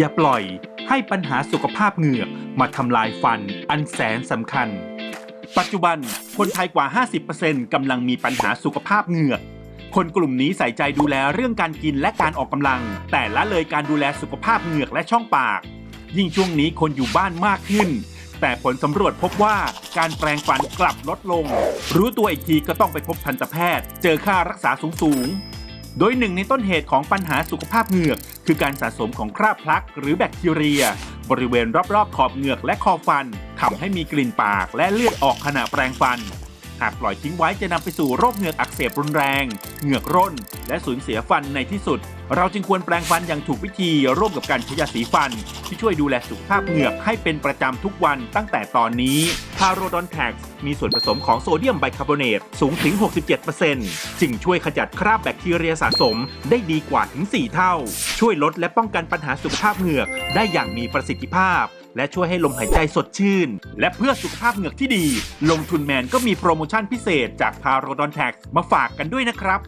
อย่าปล่อยให้ปัญหาสุขภาพเหงือกมาทำลายฟันอันแสนสำคัญ ปัจจุบันคนไทยกว่า 50%กำลังมีปัญหาสุขภาพเหงือกคนกลุ่มนี้ใส่ใจดูแลเรื่องการกินและการออกกำลัง แต่ละเลยการดูแลสุขภาพเหงือกและช่องปาก ยิ่งช่วงนี้คนอยู่บ้านมากขึ้น แต่ผลสำรวจพบว่าการแปรงฟันกลับลดลง รู้ตัวอีกทีก็ต้องไปพบทันตแพทย์ เจอค่ารักษาสูงๆ โดยหนึ่งในต้นเหตุของปัญหาสุขภาพเหงือก คือการสะสมของคราบพลักหรือแบคทีเรีย บริเวณรอบๆขอบเหงือกและคอฟันทำให้มีกลิ่นปากและเลือดออกขณะแปรงฟัน หากปล่อยทิ้งไว้จะนำไปสู่โรคเหงือกอักเสบรุนแรง เหงือกร่น และสูญเสียฟันในที่สุด เราจึงควรแปรงฟันอย่างถูกวิธีร่วมกับการใช้ยาสีฟัน ที่ช่วยดูแลสุขภาพเหงือกให้เป็นประจำทุกวันตั้งแต่ตอนนี้พาโรดอนแท็กมีส่วนผสมของโซเดียมไบคาร์บอเนตสูงถึง 67%จึงช่วยขจัดคราบแบคทีเรียสะสมได้ดีกว่าถึง 4 เท่า ช่วยลดและป้องกันปัญหาสุขภาพเหงือกได้อย่างมีประสิทธิภาพ และช่วยให้ลมหายใจสดชื่น และเพื่อสุขภาพเหงือกที่ดี ลงทุนแมนก็มีโปรโมชั่นพิเศษจากพาโรดอนแท็กมาฝากกันด้วยนะครับ